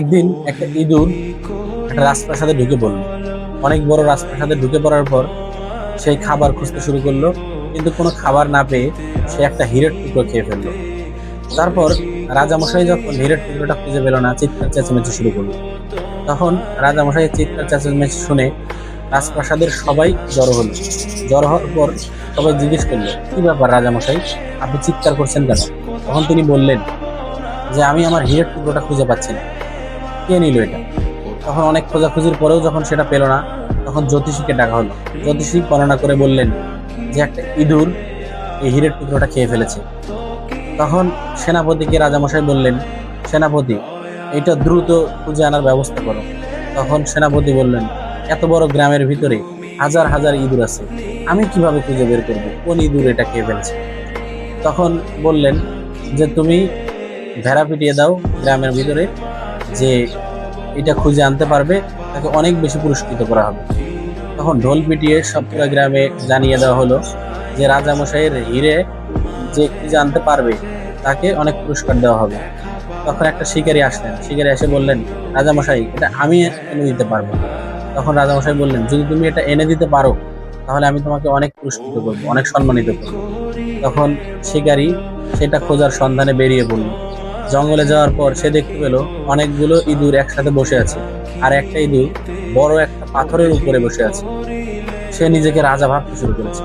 একদিন একটা ইঁদুর একটা রাজপ্রাসাদে ঢুকে পড়ল। অনেক বড় রাজপ্রাসাদে ঢুকে পড়ার পর সেই খাবার খুঁজতে শুরু করল, কিন্তু কোনো খাবার না পেয়ে সে একটা হীরের টুকরো খেয়ে ফেলল। তারপর রাজামশাই যখন হীরের টুকরোটা খুঁজে পেল না, চিৎকার চেঁচামেচি শুরু করল। তখন রাজামশাই চিৎকার চেঁচামেচি শুনে রাজপ্রাসাদের সবাই জড়ো হলো। জড়ো হওয়ার পর সবাই জিজ্ঞেস করল, কি ব্যাপার রাজামশাই, আপনি চিৎকার করছেন কেন? তখন তিনি বললেন যে, আমি আমার হীরের টুকরোটা খুঁজে পাচ্ছি না। কে নিল এটা? তখন অনেক খোঁজাখুঁজির পরেও যখন সেটা পেল না, তখন জ্যোতিষীকে ডাকা হলো। জ্যোতিষী বর্ণনা করে বললেন যে একটা ইঁদুর এই হীরের টুকরোটা খেয়ে ফেলেছে। তখন সেনাপতিকে রাজামশাই বললেন, সেনাপতি, এটা দ্রুত খুঁজে আনার ব্যবস্থা করো। তখন সেনাপতি বললেন, এত বড় গ্রামের ভিতরে হাজার হাজার ইঁদুর আছে। আমি কীভাবে খুঁজে বের করব? কোন ইঁদুর এটা খেয়ে ফেলছে? তখন বললেন যে, তুমি ভেড়া পিটিয়ে দাও গ্রামের ভিতরে যে এটা খুঁজে আনতে পারবে, তাকে অনেক বেশি পুরস্কৃত করা হবে। তখন ঢোল পিটিয়ে সবগুলা গ্রামে জানিয়ে দেওয়া হলো যে রাজামশাইয়ের হিরে যে খুঁজে আনতে পারবে, তাকে অনেক পুরস্কার দেওয়া হবে। তখন একটা শিকারী আসলেন। শিকারী এসে বললেন, রাজামশাই, এটা আমি এনে দিতে পারব। তখন রাজামশাই বললেন, যদি তুমি এটা এনে দিতে পারো, তাহলে আমি তোমাকে অনেক পুরস্কৃত করব, অনেক সম্মানিত করব। তখন শিকারী সেটা খোঁজার সন্ধানে বেরিয়ে পড়ল। জঙ্গলে যাওয়ার পর সে দেখতে পেল অনেকগুলো ইঁদুর একসাথে বসে আছে, আর একটা ইঁদুর বড় একটা পাথরের উপরে বসে আছে। সে নিজেকে রাজা ভাবতে শুরু করেছে।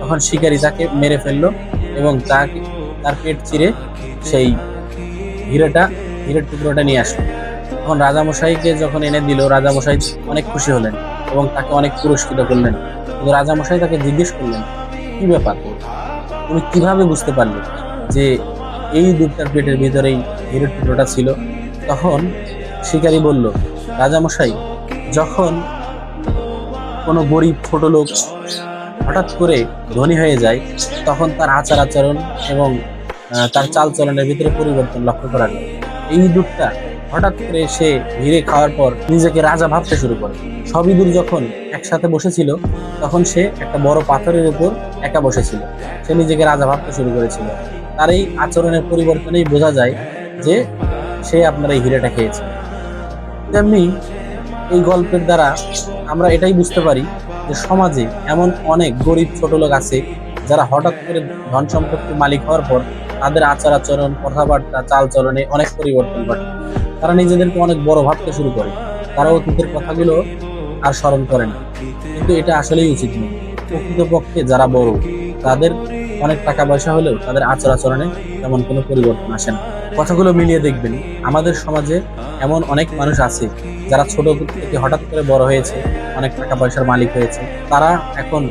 তখন শিকারী তাকে মেরে ফেলল এবং তাকে, তার পেট চিরে সেই হিরেটা, হিরের টুকরোটা নিয়ে আসলো। তখন রাজামশাইকে যখন এনে দিল, রাজামশাই অনেক খুশি হলেন এবং তাকে অনেক পুরস্কৃত করলেন। কিন্তু রাজামশাই তাকে জিজ্ঞেস করলেন, কি ব্যাপার? তুমি কীভাবে বুঝতে পারলে যে এই দুধটার পেটের ভিতরেই হিরের টুকরোটা ছিল। তখন শিকারী বলল, রাজামশাই, যখন কোনো গরিব ছোট লোক হঠাৎ করে ধনী হয়ে যায়, তখন তার আচার আচরণ এবং তার চাল চলনের ভিতরে পরিবর্তন লক্ষ্য করা যায়। এই দুধটা হঠাৎ করে সে হিরে খাওয়ার পর নিজেকে রাজা ভাবতে শুরু করে। সব ইঁদুর যখন একসাথে বসেছিল, তখন সে একটা বড় পাথরের উপর একা বসেছিল। সে নিজেকে রাজা ভাবতে শুরু করেছিল। তার এই আচরণের পরিবর্তনেই বোঝা যায় যে সে আপনার এই হিরেটা খেয়েছে। তেমনি এই গল্পের দ্বারা আমরা এটাই বুঝতে পারি যে সমাজে এমন অনেক গরিব ছোট লোক আছে যারা হঠাৎ করে ধন সম্পত্তির মালিক হওয়ার পর তাদের আচার আচরণ, কথাবার্তা চাল চলনে অনেক পরিবর্তন ঘটে। তারা নিজেদেরকে অনেক বড় ভাবতে শুরু করে। তারা অতীতের কথাগুলো আর স্মরণ করে না। কিন্তু এটা আসলেই উচিত নয়। প্রকৃতপক্ষে যারা বড়, তাদের অনেক টাকা পয়সা হলেও তাদের আচার আচরণে তেমন কোনো পরিবর্তন আসে না। কথাগুলো মিলিয়ে দেখবেন, আমাদের সমাজে এমন অনেক মানুষ আছে যারা ছোট থেকে হঠাৎ করে বড় হয়েছে, অনেক টাকা পয়সার মালিক হয়েছে। তারা এখন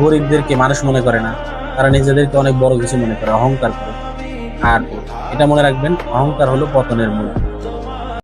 গরিবদেরকে মানুষ মনে করে না, তারা নিজেদেরকে অনেক বড় কিছু মনে করে, অহংকার করে। আর এটা মনে রাখবেন, অহংকার হলো পতনের মূল।